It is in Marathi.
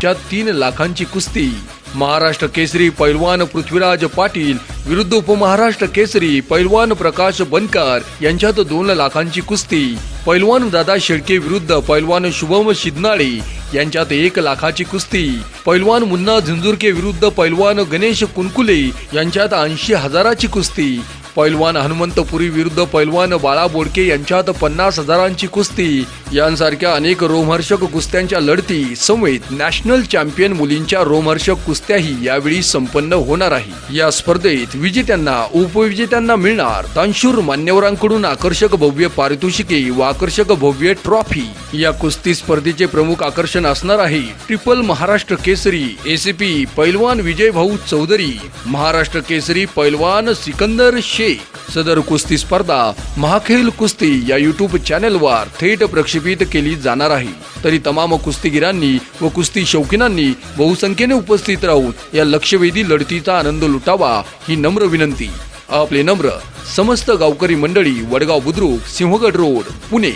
च्या तीन लाखांची कुस्ती. महाराष्ट्र केसरी पैलवान पृथ्वीराज पाटील विरुद्ध उपमहाराष्ट्र केसरी पैलवान प्रकाश बनकर यांच्यात दोन लाखांची कुस्ती. पैलवान दादा शेळके विरुद्ध पैलवान शुभम शिदनाळे यांच्यात एक लाखाची कुस्ती. पैलवान मुन्ना झुंझुरके विरुद्ध पैलवान गणेश कुनकुले यांच्यात ऐंशी हजाराची कुस्ती. पैलवान हनुमंतपुरी विरुद्ध पैलवान बाळा बोडके यांच्यात पन्नास हजारांची कुस्ती. यांसारख्या अनेक रोमहर्षक कुस्त्यांच्या लढती समेत नॅशनल चॅम्पियन मुलींच्या रोमहर्षक कुस्त्याही यावेळी संपन्न होणार आहे. या स्पर्धेत विजेत्यांना उपविजेत्यांना मिळणार दानशूर मान्यवरांकडून आकर्षक भव्य पारितोषिके व आकर्षक भव्य ट्रॉफी. या कुस्ती स्पर्धेचे प्रमुख आकर्षण असणार आहे ट्रिपल महाराष्ट्र केसरी एसीपी पैलवान विजय भाऊ चौधरी महाराष्ट्र केसरी पैलवान सिकंदर शेख. सदर कुस्ती स्पर्धा महाखेल कुस्ती या युट्यूब चॅनेलवर थेट प्रक्षेपित केली जाणार आहे. तरी तमाम कुस्तीगिरांनी व कुस्ती शौकीनांनी बहुसंख्येने उपस्थित राहून या लक्षवेधी लढतीचा आनंद लुटावा ही नम्र विनंती. आपले नम्र समस्त गावकरी मंडळी वडगाव बुद्रुक सिंहगड रोड पुणे.